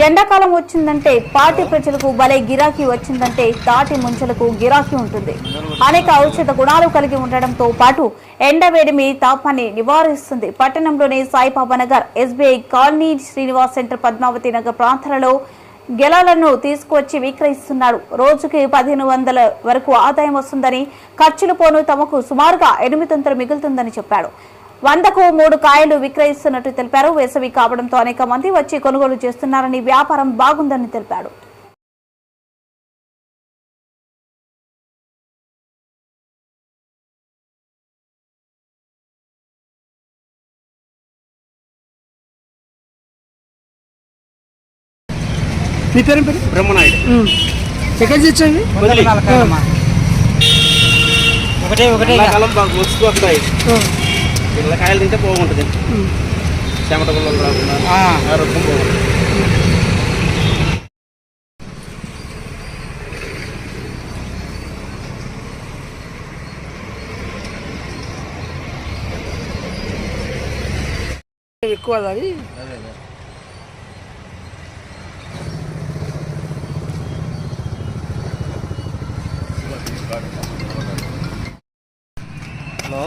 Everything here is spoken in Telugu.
ఎండాకాలం వచ్చిందంటే పార్టీ ప్రజలకు భలే గిరాకీ వచ్చిందంటే తాటి ముంచలకు గిరాకీ ఉంటుంది. అనేక ఔషధ గుణాలు కలిగి ఉండడంతో పాటు ఎండవేడిమి తాపాన్ని నివారిస్తుంది. పట్టణంలోని Saibaba Nagar SBI colony Srinivas centre Padmavathi Nagar ప్రాంతాలలో గెలాలను తీసుకువచ్చి విక్రయిస్తున్నాడు రోజుకి పదిహేను వందల వరకు ఆదాయం వస్తుందని ఖర్చులు పోను తమకు సుమారుగా ఎనిమిది వందలు మిగులుతుందని చెప్పాడు. వందకు మూడు కాయలు విక్రయిస్తున్నట్టు తెలిపారు. వేసవి కావడంతో అనేక మంది వచ్చి కొనుగోలు చేస్తున్నారని వ్యాపారం బాగుందని తెలిపాడు. మీ పేరు పేరు? బ్రహ్మనాయుడు. ఎక్కడ తెచ్చండి ఒకటే ఒకటే. వస్తూ వస్తాయి పిల్లకాయలు తింటే బాగుంటుంది. చెమట గుల్లలు రాకుండా ఆరోగ్యం బాగుంటుంది. ఎక్కువ అది. హలో.